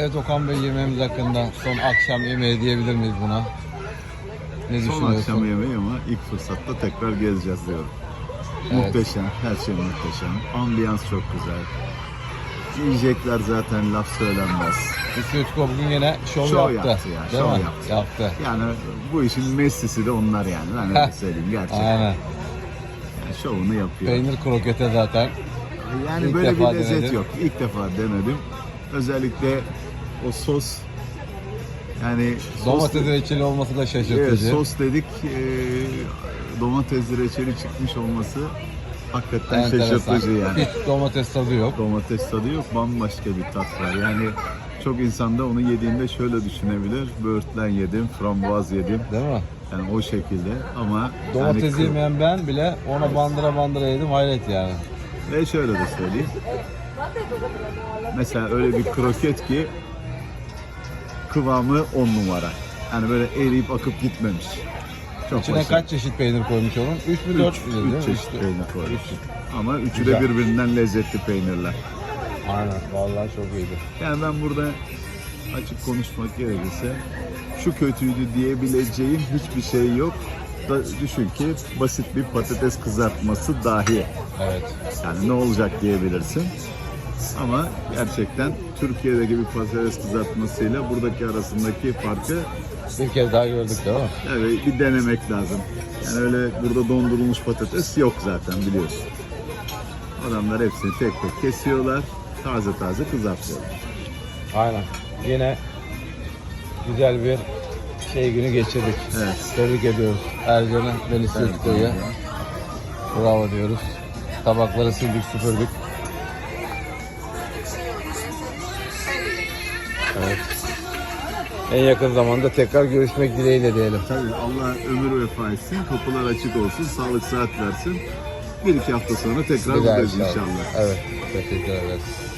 Evet Okan Bey yemeğimiz hakkında son akşam yemeği diyebilir miyiz buna? Ne Son düşünüyorsun? akşam yemeği ama ilk fırsatta tekrar gezeceğiz diyorum. Evet. Muhteşem, her şey muhteşem. Ambiyans çok güzel. Yiyecekler zaten laf söylenmez. Üskütko bugün yine şov, Şov yaptı. yaptı ya, Değil şov mi? yaptı. Yaptı. Yani bu işin Messi'si de onlar yani. Ben öyle söyleyeyim gerçekten. Aynen. Yani şovunu yapıyor. Peynir krokete zaten. Yani İlk böyle bir defa lezzet denedin. yok. İlk defa denedim. Özellikle o sos yani Domates reçeli olması da evet, şaşırtıcı. sos dedik e, domates reçeli çıkmış olması hakikaten Enteresan. şaşırtıcı yani. Hiç domates tadı yok. Domates tadı yok, bambaşka bir tat var. Yani çok insanda onu yediğinde şöyle düşünebilir. Böğürtlen yedim, frambuaz yedim. Değil mi? Yani o şekilde ama Domates yani, yemeyen ben bile ona bandıra bandıra yedim hayret yani. Ve şöyle de söyleyeyim. Mesela öyle bir kroket ki kıvamı 10 numara. Yani böyle eriyip akıp gitmemiş. Çok İçine başarılı. kaç çeşit peynir koymuş onun? 3 mü 4 mü? değil mi? üç çeşit Üç- peynir koymuş. Ama üçü Güzel. de birbirinden lezzetli peynirler. Aynen vallahi çok iyiydi. Yani ben burada açık konuşmak gerekirse şu kötüydü diyebileceğim hiçbir şey yok. Da, düşün ki basit bir patates kızartması dahi. Evet. Yani ne olacak diyebilirsin. Ama gerçekten Türkiye'deki bir patates kızartmasıyla buradaki arasındaki farkı Bir kez daha gördük değil mi? evet, bir denemek lazım. Yani öyle burada dondurulmuş patates yok zaten biliyorsun. Adamlar hepsini tek tek kesiyorlar, taze taze kızartıyorlar. Aynen. Yine güzel bir şey günü geçirdik. Evet. Tebrik ediyoruz Ercan'ı, Deniz Sütko'yu. Bravo diyoruz. Tabakları sildik, süpürdük. Evet. En yakın zamanda tekrar görüşmek dileğiyle diyelim. Tabii Allah ömür vefa etsin, kapılar açık olsun, sağlık saat versin. Bir iki hafta sonra tekrar buradayız inşallah. inşallah. Evet. Teşekkür ederiz.